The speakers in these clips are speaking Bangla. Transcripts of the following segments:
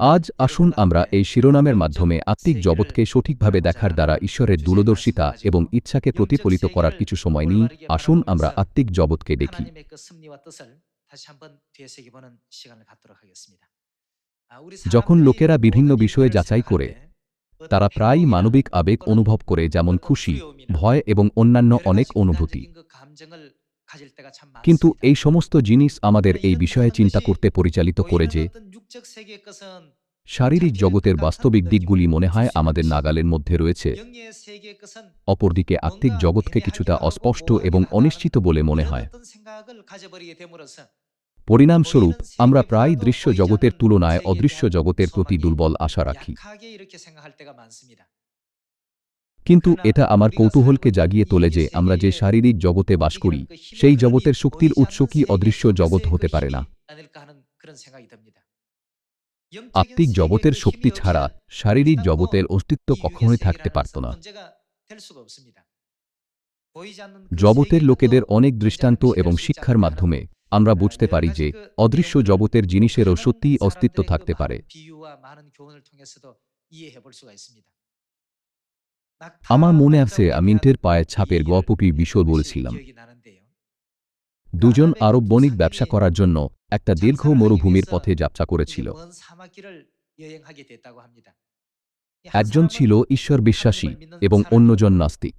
আজ আসুন আমরা এই শিরোনামের মাধ্যমে আত্মিক জগৎকে সঠিকভাবে দেখার দ্বারা ঈশ্বরের দূরদর্শিতা এবং ইচ্ছাকে প্রতিফলিত করার কিছু সময় নিই। আসুন আমরা আত্মিক জগৎকে দেখি। যখন লোকেরা বিভিন্ন বিষয়ে যাচাই করে, তারা প্রায় মানবিক আবেগ অনুভব করে যেমন খুশি, ভয় এবং অন্যান্য অনেক অনুভূতি। কিন্তু এই সমস্ত জিনিস আমাদের এই বিষয়ে চিন্তা করতে পরিচালিত করে যে শারীরিক জগতের বাস্তবিক দিকগুলি মনে হয় আমাদের নাগালের মধ্যে রয়েছে। অপরদিকে আত্মিক জগৎকে কিছুটা অস্পষ্ট এবং অনিশ্চিত বলে মনে হয়। পরিণামস্বরূপ আমরা প্রায় দৃশ্য জগতের তুলনায় অদৃশ্য জগতের প্রতি দুর্বল আশা রাখি। কিন্তু এটা আমার কৌতূহলকে জাগিয়ে তোলে যে আমরা যে শারীরিক জগতে বাস করি সেই জগতের শক্তির উৎস কি অদৃশ্য জগৎ হতে পারে না। আত্মিক জগতের শক্তি ছাড়া শারীরিক জগতের অস্তিত্ব কখনোই থাকতে পারত না। জগতের লোকেদের অনেক দৃষ্টান্ত এবং শিক্ষার মাধ্যমে আমরা বুঝতে পারি যে অদৃশ্য জগতের জিনিসেরও সত্যিই অস্তিত্ব থাকতে পারে। আমার মনে আছে, আমিন্টের পায়ের ছাপের গল্পটি বিশদ বলছিলাম। দুজন আরব বণিক ব্যবসা করার জন্য একটা দীর্ঘ মরুভূমির পথে যাত্রা করেছিল। একজন ছিল ঈশ্বর বিশ্বাসী এবং অন্যজন নাস্তিক।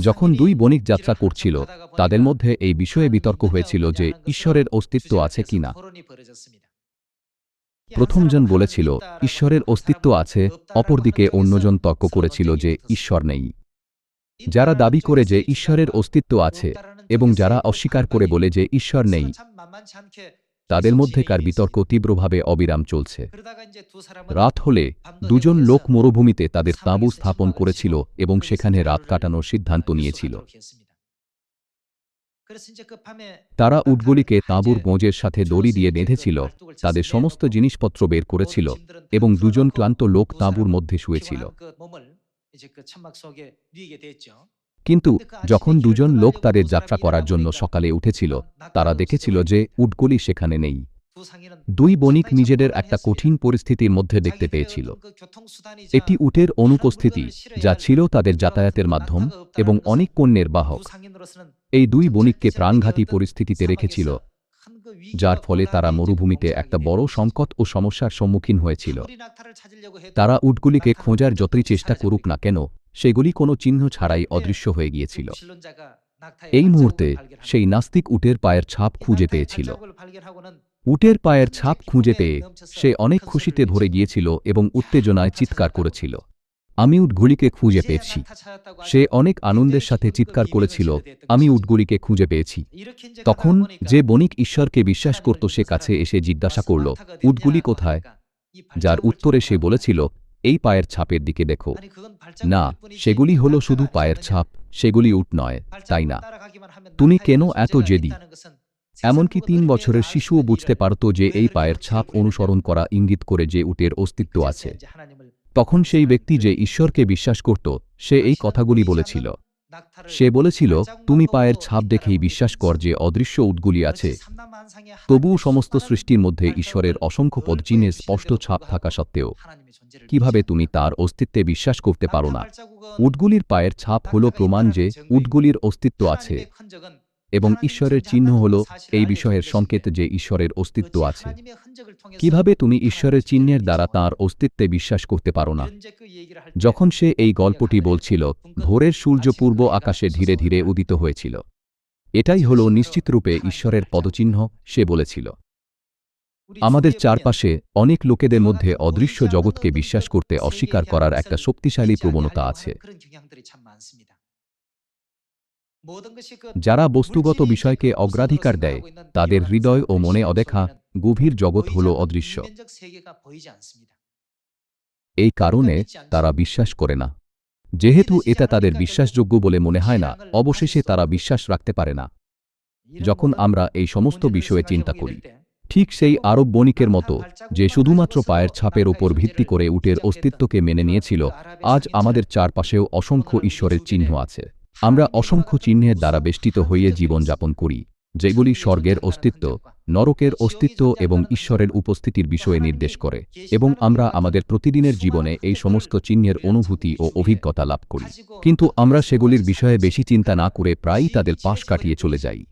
যখন দুই বণিক যাত্রা করছিল, তাদের মধ্যে এই বিষয়ে বিতর্ক হয়েছিল যে ঈশ্বরের অস্তিত্ব আছে কিনা। প্রথমজন বলেছিল, ঈশ্বরের অস্তিত্ব আছে, অপরদিকে অন্যজন তর্ক করেছিল যে ঈশ্বর নেই। যারা দাবি করে যে ঈশ্বরের অস্তিত্ব আছে এবং যারা অস্বীকার করে বলে যে ঈশ্বর নেই, তাদের মধ্যেকার বিতর্ক তীব্রভাবে অবিরাম চলছে। রাত হলে দুজন লোক মরুভূমিতে তাদের তাঁবু স্থাপন করেছিল এবং সেখানে রাত কাটানোর সিদ্ধান্ত নিয়েছিল। তারা উটগুলিকে তাঁবুর গোঁজের সাথে দড়ি দিয়ে বেঁধেছিল, তাদের সমস্ত জিনিসপত্র বের করেছিল এবং দুজন ক্লান্ত লোক তাঁবুর মধ্যে শুয়েছিল। কিন্তু যখন দুজন লোক তাদের যাত্রা করার জন্য সকালে উঠেছিল তারা দেখেছিল যে উটগুলি সেখানে নেই। দুই বণিক নিজেদের একটা কঠিন পরিস্থিতির মধ্যে দেখতে পেয়েছিল। একটি উটের অনুপস্থিতি যা ছিল তাদের যাতায়াতের মাধ্যম এবং অনেক পণ্যের বাহক। এই দুই বণিককে প্রাণঘাতী পরিস্থিতিতে রেখেছিল। যার ফলে তারা মরুভূমিতে একটা বড় সংকট ও সমস্যার সম্মুখীন হয়েছিল। তারা উটগুলিকে খোঁজার যতই চেষ্টা করুক না কেন, সেগুলি কোনো চিহ্ন ছাড়াই অদৃশ্য হয়ে গিয়েছিল। এই মুহূর্তে সেই নাস্তিক উটের পায়ের ছাপ খুঁজে পেয়েছিল। উটের পায়ের ছাপ খুঁজে পেয়ে সে অনেক খুশিতে ধরে গিয়েছিল এবং উত্তেজনায় চিৎকার করেছিল। আমি উটগুলিকে খুঁজে পেয়েছি। সে অনেক আনন্দের সাথে চিৎকার করেছিল আমি উটগুলিকে খুঁজে পেয়েছি। তখন যে বণিক ঈশ্বরকে বিশ্বাস করত সে কাছে এসে জিজ্ঞাসা করল উটগুলি কোথায়? যার উত্তরে সে বলেছিল এই পায়ের ছাপের দিকে দেখো। না সেগুলি হলো শুধু পায়ের ছাপ সেগুলি উট নয় তাই না? তুমি কেন এত জেদি? এমনকি তিন বছরের শিশুও বুঝতে পারত যে এই পায়ের ছাপ অনুসরণ করা ইঙ্গিত করে যে উটের অস্তিত্ব আছে। তখন সেই ব্যক্তি যে ঈশ্বরকে বিশ্বাস করত, সে এই কথাগুলি বলেছিল। সে বলেছিল, তুমি পায়ের ছাপ দেখেই বিশ্বাস কর যে অদৃশ্য উটগুলি আছে। তবুও সমস্ত সৃষ্টির মধ্যে ঈশ্বরের অসংখ্য পদচিহ্নের স্পষ্ট ছাপ থাকা সত্ত্বেও, কীভাবে তুমি তার অস্তিত্বে বিশ্বাস করতে পারো না? উটগুলির পায়ের ছাপ হল প্রমাণ যে উটগুলির অস্তিত্ব আছে। এবং ঈশ্বরের চিহ্ন হল এই বিষয়ের সংকেত যে ঈশ্বরের অস্তিত্ব আছে। কীভাবে তুমি ঈশ্বরের চিহ্নের দ্বারা তার অস্তিত্বে বিশ্বাস করতে পারো না? যখন সে এই গল্পটি বলছিল, ভোরের সূর্য পূর্ব আকাশে ধীরে ধীরে উদিত হয়েছিল। এটাই হল নিশ্চিতরূপে ঈশ্বরের পদচিহ্ন, সে বলেছিল। আমাদের চারপাশে অনেক লোকেদের মধ্যে অদৃশ্য জগৎকে বিশ্বাস করতে অস্বীকার করার একটা শক্তিশালী প্রবণতা আছে। যারা বস্তুগত বিষয়কে অগ্রাধিকার দেয় তাদের হৃদয় ও মনে অদেখা গভীর জগৎ হল অদৃশ্য। এই কারণে তারা বিশ্বাস করে না। যেহেতু এটা তাদের বিশ্বাসযোগ্য বলে মনে হয় না অবশেষে তারা বিশ্বাস রাখতে পারে না। যখন আমরা এই সমস্ত বিষয়ে চিন্তা করি ঠিক সেই আরব বণিকের মতো যে শুধুমাত্র পায়ের ছাপের উপর ভিত্তি করে উটের অস্তিত্বকে মেনে নিয়েছিল আজ আমাদের চারপাশেও অসংখ্য ঈশ্বরের চিহ্ন আছে। আমরা অসংখ্য চিহ্নের দ্বারা বেষ্টিত হয়ে জীবনযাপন করি, যেগুলি স্বর্গের অস্তিত্ব, নরকের অস্তিত্ব এবং ঈশ্বরের উপস্থিতির বিষয়ে নির্দেশ করে, এবং আমরা আমাদের প্রতিদিনের জীবনে এই সমস্ত চিহ্নের অনুভূতি ও অভিজ্ঞতা লাভ করি। কিন্তু আমরা সেগুলির বিষয়ে বেশি চিন্তা না করে প্রায়ই তাদের পাশ কাটিয়ে চলে যাই।